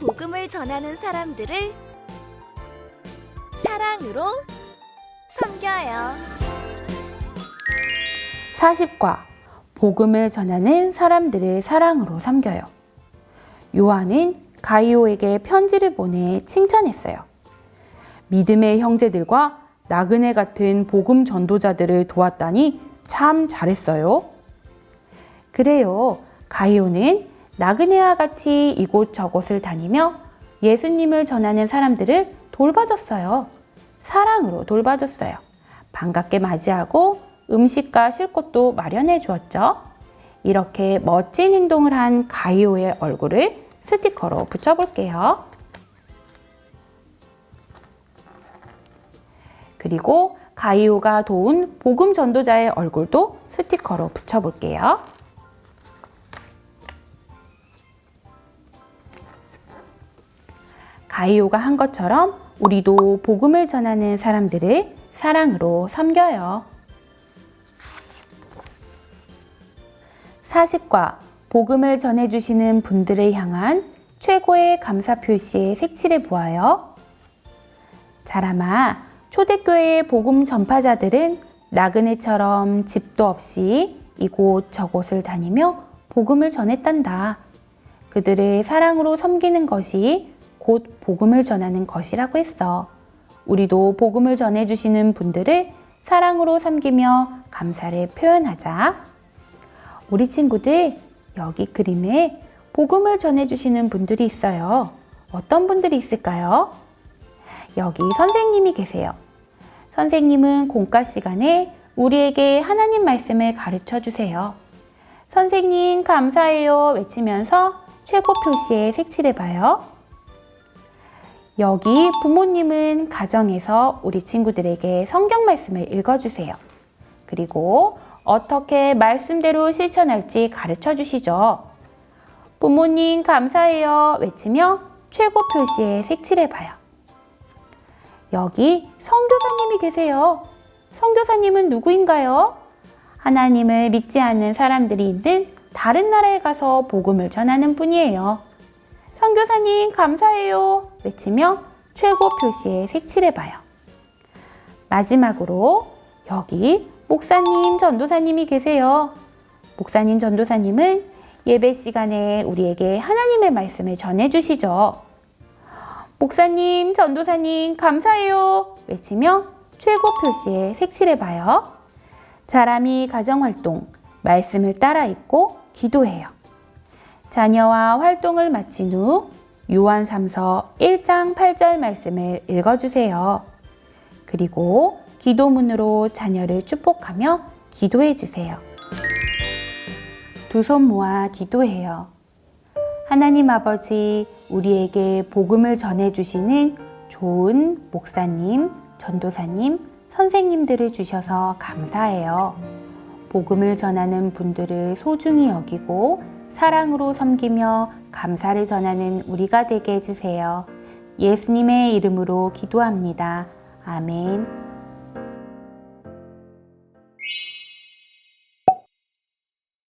복음을 전하는 사람들을 사랑으로 섬겨요. 40과 복음을 전하는 사람들을 사랑으로 섬겨요. 요한은 가이오에게 편지를 보내 칭찬했어요. 믿음의 형제들과 나그네 같은 복음 전도자들을 도왔다니 참 잘했어요. 그래요. 가이오는 나그네와 같이 이곳저곳을 다니며 예수님을 전하는 사람들을 돌봐줬어요. 사랑으로 돌봐줬어요. 반갑게 맞이하고 음식과 쉴 곳도 마련해 주었죠. 이렇게 멋진 행동을 한 가이오의 얼굴을 스티커로 붙여볼게요. 그리고 가이오가 도운 복음 전도자의 얼굴도 스티커로 붙여볼게요. 가이오가 한 것처럼 우리도 복음을 전하는 사람들을 사랑으로 섬겨요. 40과 복음을 전해주시는 분들을 향한 최고의 감사 표시의 색칠해 보아요. 자라마, 초대교회의 복음 전파자들은 나그네처럼 집도 없이 이곳 저곳을 다니며 복음을 전했단다. 그들을 사랑으로 섬기는 것이 곧 복음을 전하는 것이라고 했어. 우리도 복음을 전해주시는 분들을 사랑으로 섬기며 감사를 표현하자. 우리 친구들, 여기 그림에 복음을 전해주시는 분들이 있어요. 어떤 분들이 있을까요? 여기 선생님이 계세요. 선생님은 공과 시간에 우리에게 하나님 말씀을 가르쳐 주세요. 선생님, 감사해요. 외치면서 최고 표시에 색칠해 봐요. 여기 부모님은 가정에서 우리 친구들에게 성경 말씀을 읽어주세요. 그리고 어떻게 말씀대로 실천할지 가르쳐 주시죠. 부모님 감사해요 외치며 최고 표시에 색칠해 봐요. 여기 선교사님이 계세요. 선교사님은 누구인가요? 하나님을 믿지 않는 사람들이 있는 다른 나라에 가서 복음을 전하는 분이에요. 선교사님 감사해요 외치며 최고 표시에 색칠해 봐요. 마지막으로 여기 목사님, 전도사님이 계세요. 목사님, 전도사님은 예배 시간에 우리에게 하나님의 말씀을 전해주시죠. 목사님, 전도사님, 감사해요. 외치며 최고 표시에 색칠해 봐요. 자람이 가정활동, 말씀을 따라 읽고 기도해요. 자녀와 활동을 마친 후 요한 3서 1장 8절 말씀을 읽어주세요. 그리고 기도문으로 자녀를 축복하며 기도해 주세요. 두 손 모아 기도해요. 하나님 아버지, 우리에게 복음을 전해 주시는 좋은 목사님, 전도사님, 선생님들을 주셔서 감사해요. 복음을 전하는 분들을 소중히 여기고 사랑으로 섬기며 감사를 전하는 우리가 되게 해주세요. 예수님의 이름으로 기도합니다. 아멘.